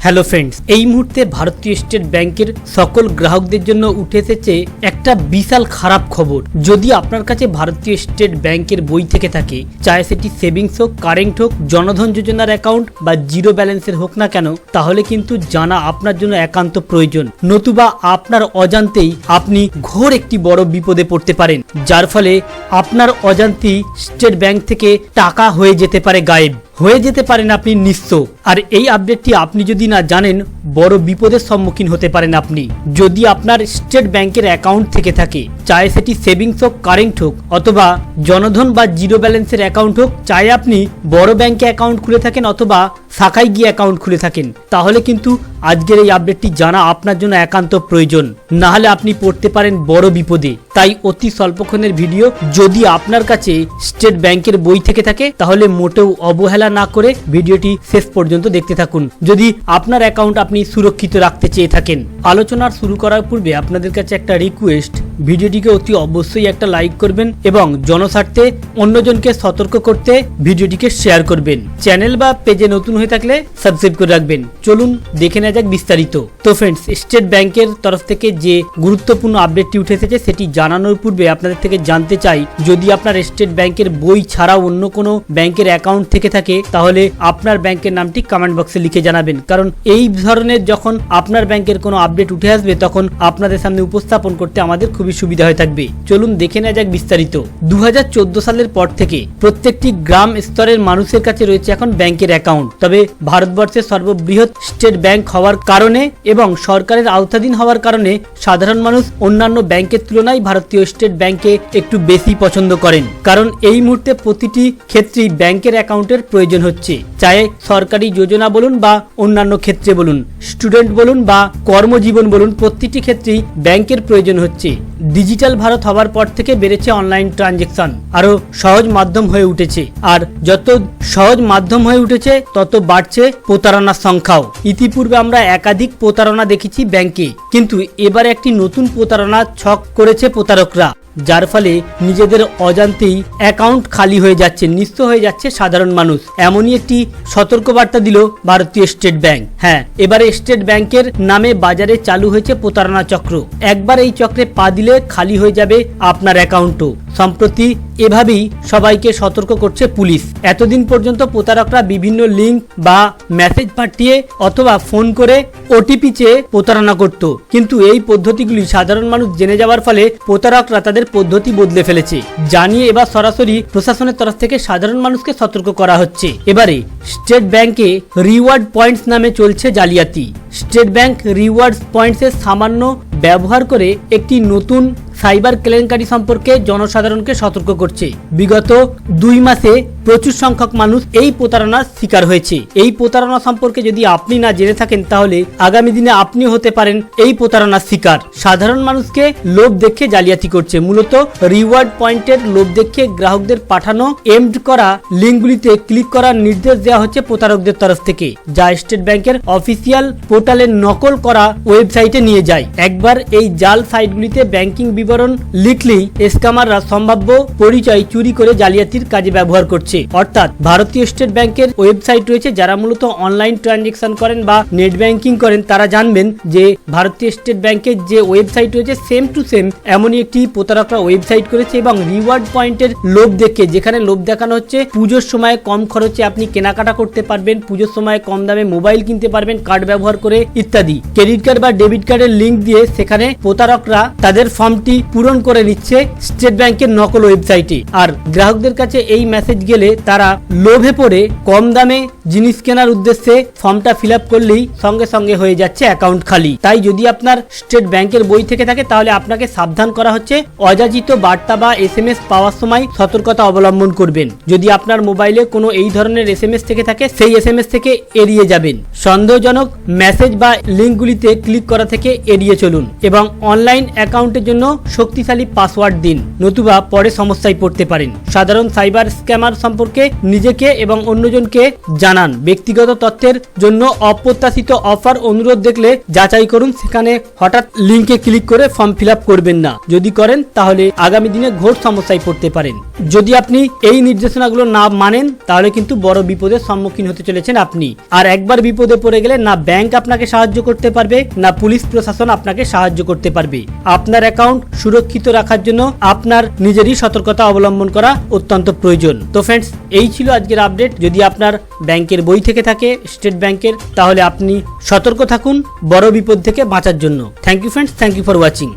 Hello friends এই মুহূর্তে ভারতীয় স্টেট ব্যাংকের সকল গ্রাহকদের জন্য উঠে এসেছে একটা বিশাল খারাপ খবর। যদি আপনার কাছে ভারতীয় স্টেট ব্যাংকের বই থেকে থাকে চাहे সেটি সেভিংস হোক, কারেন্ট হোক, জনধন যোজনার অ্যাকাউন্ট বা জিরো ব্যালেন্সের হোক না কেন, তাহলে কিন্তু জানা আপনার জন্য একান্ত প্রয়োজন। নতুবা আপনার অজান্তেই আপনি ঘোর একটি বড় বিপদে পড়তে পারেন, যার ফলে আপনার অজান্তেই স্টেট ব্যাংক থেকে টাকা হয়ে যেতে পারে গায়েব। হয়ে যেতে পারেন আপনি নিঃস্ব। আর এই আপডেটটি আপনি যদি না জানেন, বড় বিপদের সম্মুখীন হতে পারেন আপনি। যদি আপনার স্টেট ব্যাংকের অ্যাকাউন্ট থেকে থাকে চাहे সেটি সেভিংস হোক, কারেন্ট হোক, অথবা জনধন বা জিরো ব্যালেন্সের অ্যাকাউন্ট হোক চাहे আপনি বড় ব্যাংকে অ্যাকাউন্ট খুলে থাকেন অথবা শাখায় গিয়ে অ্যাকাউন্ট খুলে থাকেন, তাহলে কিন্তু আজকের এই আপডেটটি জানা আপনার জন্য একান্ত প্রয়োজন। না হলে আপনি পড়তে পারেন বড় বিপদে। তাই অতি স্বল্পক্ষণের ভিডিও যদি আপনার কাছে স্টেট ব্যাংকের বই থেকে থাকে, তাহলে মোটেও অবহেলা না করে ভিডিওটি শেষ পর্যন্ত দেখতে থাকুন। যদি আপনার অ্যাকাউন্ট আপনি সুরক্ষিত রাখতে চেয়ে থাকেন। আলোচনার শুরু করার পূর্বে আপনাদের কাছে একটা রিকোয়েস্ট ভিডিওটিকে অতি অবশ্যই একটা লাইক করবেন এবং জনস্বার্থে অন্যজনকে সতর্ক করতে ভিডিওটিকে শেয়ার করবেন। চ্যানেল বা পেজে নতুন হয়ে থাকলে সাবস্ক্রাইব করে রাখবেন। চলুন দেখে নেওয়া যাক বিস্তারিত। তো ফ্রেন্ডস স্টেট ব্যাংকের তরফ থেকে যে গুরুত্বপূর্ণ আপডেটটি উঠে এসেছে সেটি জানানোর পূর্বে আপনাদের থেকে জানতে চাই, যদি আপনার স্টেট ব্যাংকের বই ছাড়াও অন্য কোনো ব্যাংকের অ্যাকাউন্ট থেকে থাকে, তাহলে আপনার ব্যাংকের নামটি কমেন্ট বক্সে লিখে জানাবেন। কারণ এই ধরনের যখন আপনার ব্যাংকের কোনো আপডেট উঠে আসবে, তখন আপনাদের সামনে উপস্থাপন করতে আমাদের খুবই সুবিধা হয়ে থাকবে। চলুন দেখে নেওয়া যাক বিস্তারিত। দু হাজার চোদ্দ সালের পর থেকে প্রত্যেকটি গ্রাম স্তরের মানুষের কাছে রয়েছে এখন ব্যাংকের অ্যাকাউন্ট তবে ভারতবর্ষের সর্ববৃহৎ স্টেট ব্যাংক হওয়ার কারণে এবং সরকারের আওতাধীন হওয়ার কারণে সাধারণ মানুষ অন্যান্য ব্যাংকের তুলনায় ভারতীয় স্টেট ব্যাংকে একটু বেশি পছন্দ করেন। কারণ এই মুহূর্তে প্রতিটি ক্ষেত্রেই ব্যাংকের অ্যাকাউন্টের প্রয়োজন হচ্ছে। চাहे সরকারি যোজনা বলুন বা অন্যান্য ক্ষেত্রে বলুন, স্টুডেন্ট বলুন বা কর্মজীবন বলুন, প্রতিটি ক্ষেত্রেই ব্যাংকের প্রয়োজন হচ্ছে। ডিজিটাল ভারত হওয়ার পর থেকে বেড়েছে অনলাইন ট্রানজেকশন আরও সহজ মাধ্যম হয়ে উঠেছে। আর যত সহজ মাধ্যম হয়ে উঠেছে, তত বাড়ছে প্রতারণার সংখ্যাও। ইতিপূর্বে আমরা একাধিক প্রতারণা দেখেছি ব্যাংকে। কিন্তু এবার একটি নতুন প্রতারণা ছক করেছে প্রতারকরা, যার ফলে নিজেদের অজান্তেই অ্যাকাউন্ট খালি হয়ে যাচ্ছে নিঃস্ব হয়ে যাচ্ছে সাধারণ মানুষ। এমনই একটি সতর্কবার্তা দিল ভারতীয় স্টেট ব্যাংক। হ্যাঁ এবারে স্টেট ব্যাংকের নামে বাজারে চালু হয়েছে প্রতারণা চক্র। একবার এই চক্রে পা দিলে খালি হয়ে যাবে আপনার অ্যাকাউন্টও। সম্প্রতি এভাবেই সবাইকে সতর্ক করছে পুলিশ। এতদিন পর্যন্ত প্রতারকরা বিভিন্ন লিঙ্ক বা মেসেজ পাঠিয়ে অথবা ফোন করে ওটিপি চেয়ে প্রতারণা করত। কিন্তু এই পদ্ধতিগুলি সাধারণ মানুষ জেনে যাওয়ার ফলে প্রতারকরা তাদের পদ্ধতি বদলে ফেলেছে। জানিয়ে এবার সরাসরি প্রশাসনের তরফ থেকে সাধারণ মানুষকে সতর্ক করা হচ্ছে। এবারে স্টেট ব্যাংকে রিওয়ার্ড পয়েন্টস নামে চলছে জালিয়াতি। স্টেট ব্যাংক রিওয়ার্ড পয়েন্টসের সামান্য ব্যবহার করে একটি নতুন সাইবার কেলেঙ্কারি সম্পর্কে জনসাধারণকে সতর্ক করছে। বিগত দুই মাসে প্রচুর সংখ্যক মানুষ এই প্রতারণার শিকার হয়েছে। এই প্রতারণা সম্পর্কে যদি আপনি না জেনে থাকেন, তাহলে আগামী দিনে আপনি হতে পারেন এই প্রতারণার শিকার। সাধারণ মানুষকে লোভ দেখে জালিয়াতি করছে। মূলত রিওয়ার্ড পয়েন্টের লোভ দেখে গ্রাহকদের পাঠানো এমড করা লিঙ্কগুলিতে ক্লিক করার নির্দেশ দেওয়া হচ্ছে প্রতারকদের তরফ থেকে। যা স্টেট ব্যাংকের অফিসিয়াল পোর্টালের নকল করা ওয়েবসাইটে নিয়ে যায়। একবার এই জাল সাইটগুলিতে ব্যাংকিং বিবরণ লিখলেই স্ক্যামাররা সম্ভাব্য পরিচয় চুরি করে জালিয়াতির কাজে ব্যবহার করছে। অর্থাৎ ভারতীয় স্টেট ব্যাংকের ওয়েবসাইট রয়েছে যারা মূলত অনলাইন ট্রানজেকশন করেন বা নেট ব্যাংকিং করেন। তারা জানবেন যে ভারতীয় স্টেট ব্যাংকের যে ওয়েবসাইট রয়েছে, সেম টু সেম এমনই একটি প্রতারকরা ওয়েবসাইট করেছে এবং রিওয়ার্ড পয়েন্টের লোভ দেখে, যেখানে লোভ দেখানো হচ্ছে পুজোর সময় কম খরচে আপনি কেনাকাটা করতে পারবেন, পুজোর সময় কম দামে মোবাইল কিনতে পারবেন, কার্ড ব্যবহার করে ইত্যাদি। ক্রেডিট কার্ড বা ডেবিট কার্ডের লিঙ্ক দিয়ে সেখানে প্রতারকরা তাদের ফর্মটি পূরণ করে নিচ্ছে স্টেট ব্যাংকের নকল ওয়েবসাইটে। আর গ্রাহকদের কাছে এই মেসেজ গেলে তারা লোভে পড়ে কম দামে জিনিস কেনার উদ্দেশ্যে ফর্মটা ফিল করলেই সঙ্গে সঙ্গে হয়ে যাচ্ছে অ্যাকাউন্ট খালি। তাই যদি আপনার স্টেট ব্যাংকের বই থেকে থাকে, তাহলে আপনাকে সাবধান করা হচ্ছে, অযাচিত বার্তা বা এস পাওয়ার সময় সতর্কতা অবলম্বন করবেন। যদি আপনার মোবাইলে কোনো এই ধরনের এস এম থেকে থাকে, সেই এস থেকে এড়িয়ে যাবেন। সন্দেহজনক মেসেজ বা লিঙ্কগুলিতে ক্লিক করা থেকে এড়িয়ে চলুন এবং অনলাইন অ্যাকাউন্টের জন্য শক্তিশালী পাসওয়ার্ড দিন, নতুবা পরে সমস্যায় পড়তে পারেন। সাধারণ সাইবার স্ক্যামার সম্পর্কে নিজেকে এবং অন্যজনকে জানান। ব্যক্তিগত তথ্যের জন্য অপ্রত্যাশিত অফার অনুরোধ দেখলে যাচাই করুন। সেখানে হঠাৎ লিঙ্কে ক্লিক করে ফর্ম ফিল করবেন না। যদি করেন, তাহলে আগামী দিনে ঘোর সমস্যায় পড়তে পারেন। যদি আপনি এই নির্দেশনাগুলো না মানেন, তাহলে কিন্তু বড় বিপদের সম্মুখীন হতে চলেছেন আপনি। আর একবার বিপদে পড়ে গেলে না ব্যাংক আপনাকে সাহায্য করতে পারবে, না পুলিশ প্রশাসন আপনাকে সাহায্য করতে পারবে। আপনার অ্যাকাউন্ট সুরক্ষিত রাখার জন্য আপনার নিজেরই সতর্কতা অবলম্বন করা অত্যন্ত প্রয়োজন। তো ফ্রেন্ডস এই ছিল আজকের আপডেট যদি আপনার ব্যাংকের বই থেকে থাকে, স্টেট ব্যাংকের, তাহলে আপনি সতর্ক থাকুন বড় বিপদ থেকে বাঁচার জন্য। Thank you friends thank you for watching